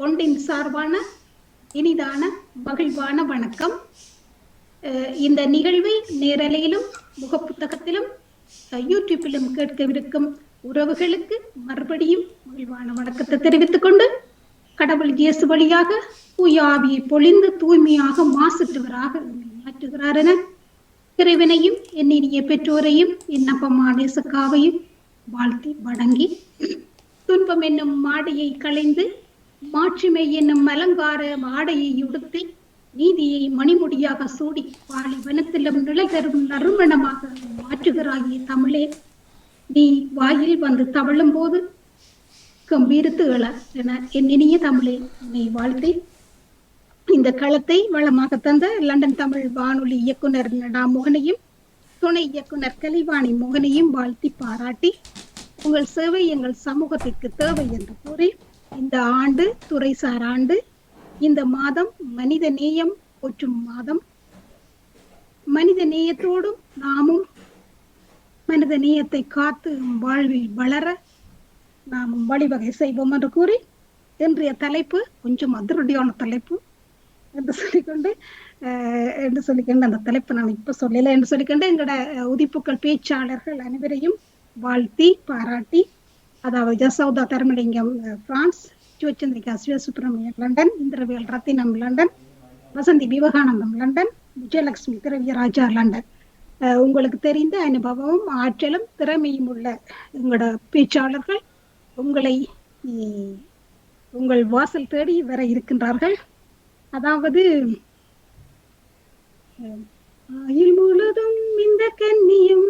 ஒன்றின் சார்பான இனிதான மகிழ்வான வணக்கம். இந்த நிகழ்வை நேரலையிலும் முகப்புத்தகத்திலும் யூடியூப்பிலும் கேட்கவிருக்கும் உறவுகளுக்கு மறுபடியும் மகிழ்வான வணக்கத்தை தெரிவித்துக் கொண்டு கடவுள் இயேசு வழியாக தூயாவியை பொழிந்து தூய்மையாக மாசற்றவராக மாற்றுகிறார் என இறைவனையும் என் இனிய பெற்றோரையும் என் அப்பம்மா நேசக்காவையும் வாழ்த்தி வணங்கி துன்பம் என்னும் மாடையை களைந்து மாட்சிமை என்னும் அலங்கார ஆடையை உடுத்தி நீதியை மணிமுடியாக சூடி பாலைவனத்திலும் நிலை தரும் நறுமணமாக மாற்றுகிறாயே தமிழே. நீ வாயில் வந்து தவழும் போது கம்பீரத்து என என் இனிய தமிழே உன்னை வாழ்த்தி. இந்த களத்தை வளமாக தந்த லண்டன் தமிழ் வானொலி இயக்குனர் நடா மோகனையும் துணை இயக்குனர் கலிவாணி மோகனையும் வாழ்த்தி பாராட்டி உங்கள் சேவை எங்கள் சமூகத்திற்கு தேவை என்று கூறி இந்த ஆண்டு துறைசார் ஆண்டு இந்த மாதம் மனித நேயம் போற்றும் மாதம். மனித நேயத்தோடும் நாமும் மனித நேயத்தை காத்து வாழ்வில் வளர நாமும் வழிவகை செய்வோம் என்று கூறி இன்றைய தலைப்பு கொஞ்சம் அதிரடியான தலைப்பு என்று சொல்லிக்கொண்டு அஹ், என்று சொல்லிக்கொண்டு அந்த தலைப்பு நான் இப்ப சொல்லல என்று சொல்லிக்கொண்டு எங்களோட அஹ், உதிப்புக்கள் பேச்சாளர்கள் அனைவரையும் வாழ்த்தி பாராட்டி அதாவது Jasotha Dharmalingam France Sivachandrika Sivasubramaniam London Indravel Rathinam London Vasanthi Vivekanandam London Vijayalakshmi Thiraviyaraja London. உங்களுக்கு தெரிந்த அனுபவமும் ஆற்றலும் திறமையும் உள்ள உங்களோட பேச்சாளர்கள் உங்களை உங்கள் வாசல் தேடி வர இருக்கின்றார்கள். அதாவது ஆயுள் முழுதும் இந்த கன்னியும்